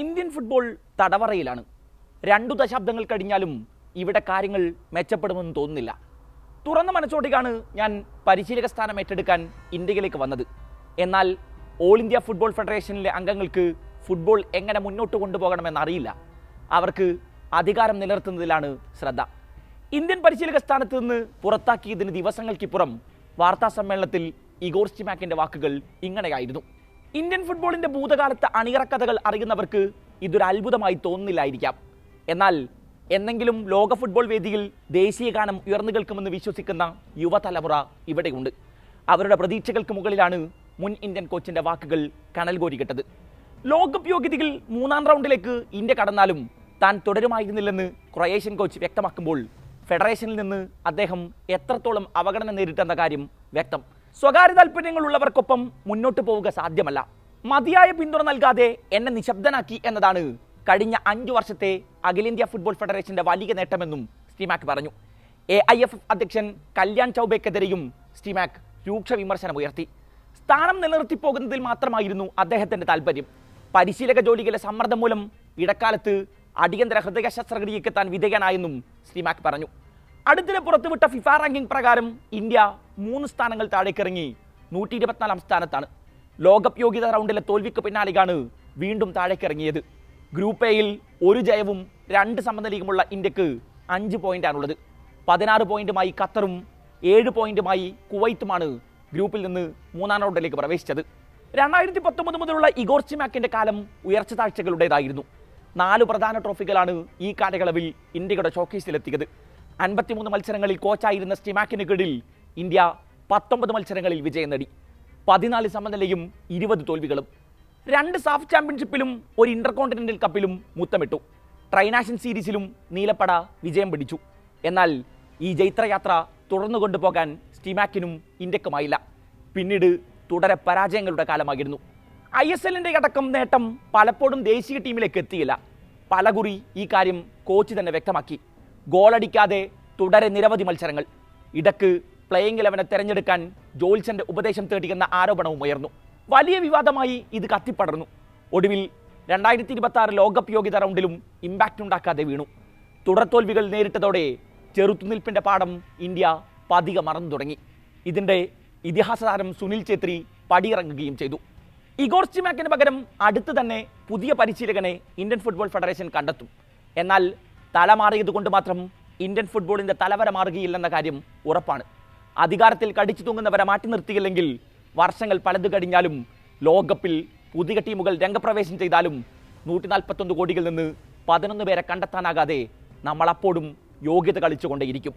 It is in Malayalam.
Indian football തടവറയിലാണ്. രണ്ടു ദശാബ്ദങ്ങൾ കഴിഞ്ഞാലും ഇവിടെ കാര്യങ്ങൾ മെച്ചപ്പെടുമെന്ന് തോന്നുന്നില്ല. തുറന്ന മനസ്സോടെയാണ് ഞാൻ പരിശീലക സ്ഥാനം ഏറ്റെടുക്കാൻ ഇന്ത്യയിലേക്ക് വന്നത്. എന്നാൽ ഓൾ ഇന്ത്യ ഫുട്ബോൾ ഫെഡറേഷനിലെ അംഗങ്ങൾക്ക് ഫുട്ബോൾ എങ്ങനെ മുന്നോട്ട് കൊണ്ടുപോകണമെന്ന് അറിയില്ല. അവർക്ക് അധികാരം നിലനിർത്തുന്നതിലാണ് ശ്രദ്ധ. ഇന്ത്യൻ പരിശീലക സ്ഥാനത്ത് നിന്ന് പുറത്താക്കിയതിന് ദിവസങ്ങൾക്കിപ്പുറം വാർത്താ സമ്മേളനത്തിൽ ഇഗോർ വാക്കുകൾ ഇങ്ങനെയായിരുന്നു. ഇന്ത്യൻ ഫുട്ബോളിന്റെ ഭൂതകാലത്തെ അണിയറക്കഥകൾ അറിയുന്നവർക്ക് ഇതൊരു അത്ഭുതമായി തോന്നുന്നില്ലായിരിക്കാം. എന്നാൽ എന്നെങ്കിലും ലോക ഫുട്ബോൾ വേദിയിൽ ദേശീയ ഗാനം ഉയർന്നു കേൾക്കുമെന്ന് വിശ്വസിക്കുന്ന യുവതലമുറ ഇവിടെയുണ്ട്. അവരുടെ പ്രതീക്ഷകൾക്ക് മുകളിലാണ് മുൻ ഇന്ത്യൻ കോച്ചിന്റെ വാക്കുകൾ കണൽ കോരികിട്ടത് ലോകകപ്പ് യോഗ്യതയിൽ മൂന്നാം റൗണ്ടിലേക്ക് ഇന്ത്യ കടന്നാലും താൻ തുടരുമായിരുന്നില്ലെന്ന് ക്രൊയേഷ്യൻ കോച്ച് വ്യക്തമാക്കുമ്പോൾ ഫെഡറേഷനിൽ നിന്ന് അദ്ദേഹം എത്രത്തോളം അവഗണന നേരിട്ടെന്ന കാര്യം വ്യക്തം. സ്വകാര്യ താല്പര്യങ്ങളുള്ളവർക്കൊപ്പം മുന്നോട്ട് പോവുക സാധ്യമല്ല. മതിയായ പിന്തുണ നൽകാതെ എന്നെ നിശബ്ദനാക്കി എന്നതാണ് കഴിഞ്ഞ അഞ്ചു വർഷത്തെ അഖിലേന്ത്യാ ഫുട്ബോൾ ഫെഡറേഷന്റെ വലിയ നേട്ടമെന്നും സ്റ്റീമാക് പറഞ്ഞു. എ ഐ എഫ് അധ്യക്ഷൻ കല്യാൺ ചൗബയ്ക്കെതിരെയും സ്റ്റീമാക് രൂക്ഷ വിമർശനമുയർത്തി സ്ഥാനം നിലനിർത്തിപ്പോകുന്നതിൽ മാത്രമായിരുന്നു അദ്ദേഹത്തിന്റെ താല്പര്യം പരിശീലക ജോലിയിലെ സമ്മർദ്ദം മൂലം ഇടക്കാലത്ത് അടിയന്തര ഹൃദയ ശസ്ത്രക്രിയയ്ക്ക് താൻ വിധേയനായെന്നും ശ്രീമാക് പറഞ്ഞു. അടുത്തിടെ പുറത്തുവിട്ട ഫിഫ റാങ്കിംഗ് പ്രകാരം ഇന്ത്യ മൂന്ന് സ്ഥാനങ്ങൾ താഴേക്കിറങ്ങി. നൂറ്റി ഇരുപത്തിനാലാം സ്ഥാനത്താണ്. ലോകകപ്പ് യോഗ്യത റൗണ്ടിലെ തോൽവിക്ക് പിന്നാലെയാണ് വീണ്ടും താഴേക്കിറങ്ങിയത്. ഗ്രൂപ്പ് എയിൽ ഒരു ജയവും രണ്ട് സമനിലയുമുള്ള ഇന്ത്യയ്ക്ക് അഞ്ച് പോയിന്റാണുള്ളത്. പതിനാറ് പോയിന്റുമായി ഖത്തറും ഏഴ് പോയിന്റുമായി കുവൈത്തുമാണ് ഗ്രൂപ്പിൽ നിന്ന് മൂന്നാം റൗണ്ടിലേക്ക് പ്രവേശിച്ചത്. രണ്ടായിരത്തി പത്തൊമ്പത് മുതലുള്ള ഇഗോർ ചിമാക്കിന്റെ കാലം ഉയർച്ച താഴ്ചകളുടേതായിരുന്നു. നാല് പ്രധാന ട്രോഫികളാണ് ഈ കാലയളവിൽ ഇന്ത്യയുടെ ഷോക്കേസിലെത്തിയത് അൻപത്തിമൂന്ന് മത്സരങ്ങളിൽ കോച്ചായിരുന്ന സ്റ്റിമാക്കിന് കീഴിൽ ഇന്ത്യ പത്തൊമ്പത് മത്സരങ്ങളിൽ വിജയം നേടി. പതിനാല് സമനിലയും ഇരുപത് തോൽവികളും. രണ്ട് സാഫ് ചാമ്പ്യൻഷിപ്പിലും ഒരു ഇന്റർ കോണ്ടിനെന്റൽ കപ്പിലും മുത്തമിട്ടു ട്രൈനാഷൻ സീരീസിലും നീലപ്പട വിജയം പിടിച്ചു. എന്നാൽ ഈ ജൈത്രയാത്ര തുടർന്നു കൊണ്ടുപോകാൻ സ്റ്റിമാക്കിനും ഇന്ത്യക്കുമായില്ല. പിന്നീട് തുടരെ പരാജയങ്ങളുടെ കാലമായിരുന്നു. ഐ എസ് എല്ലിന്റെ അടക്കം നേട്ടം പലപ്പോഴും ദേശീയ ടീമിലേക്ക് എത്തിയില്ല. പലകുറി ഈ കാര്യം കോച്ച് തന്നെ വ്യക്തമാക്കി. ഗോളടിക്കാതെ തുടരെ നിരവധി മത്സരങ്ങൾ. ഇടയ്ക്ക് പ്ലേയിങ് ഇലവനെ തെരഞ്ഞെടുക്കാൻ ജോൽസന്റെ ഉപദേശം തേടിയെന്ന ആരോപണവും ഉയർന്നു. വലിയ വിവാദമായി ഇത് കത്തിപ്പടർന്നു. ഒടുവിൽ രണ്ടായിരത്തി ഇരുപത്തി ആറ് ലോകകപ്പ് യോഗ്യത റൗണ്ടിലും ഇമ്പാക്റ്റ് ഉണ്ടാക്കാതെ വീണു. തുടർത്തോൽവികൾ നേരിട്ടതോടെ ചെറുത്തുനിൽപ്പിന്റെ പാഠം ഇന്ത്യ പതിക മറന്നു തുടങ്ങി. ഇതിന്റെ ഇതിഹാസ താരം സുനിൽ ഛേത്രി പടിയിറങ്ങുകയും ചെയ്തു. ഇഗോർ സ്റ്റിമാക്കിന് പകരം അടുത്ത് തന്നെ പുതിയ പരിശീലകനെ ഇന്ത്യൻ ഫുട്ബോൾ ഫെഡറേഷൻ കണ്ടെത്തും. എന്നാൽ തല മാറിയത് കൊണ്ട് മാത്രം ഇന്ത്യൻ ഫുട്ബോളിന്റെ തലവര മാറുകയില്ലെന്ന കാര്യം ഉറപ്പാണ്. അധികാരത്തിൽ കടിച്ചു തൂങ്ങുന്നവരെ മാറ്റി നിർത്തിയില്ലെങ്കിൽ വർഷങ്ങൾ പലത് കഴിഞ്ഞാലും ലോകകപ്പിൽ പുതിയ ടീമുകൾ രംഗപ്രവേശം ചെയ്താലും നൂറ്റി നാൽപ്പത്തൊന്ന് കോടിയിൽ നിന്ന് പതിനൊന്ന് പേരെ കണ്ടെത്താനാകാതെ നമ്മൾ അപ്പോഴും യോഗ്യത കളിച്ചുകൊണ്ടേയിരിക്കും.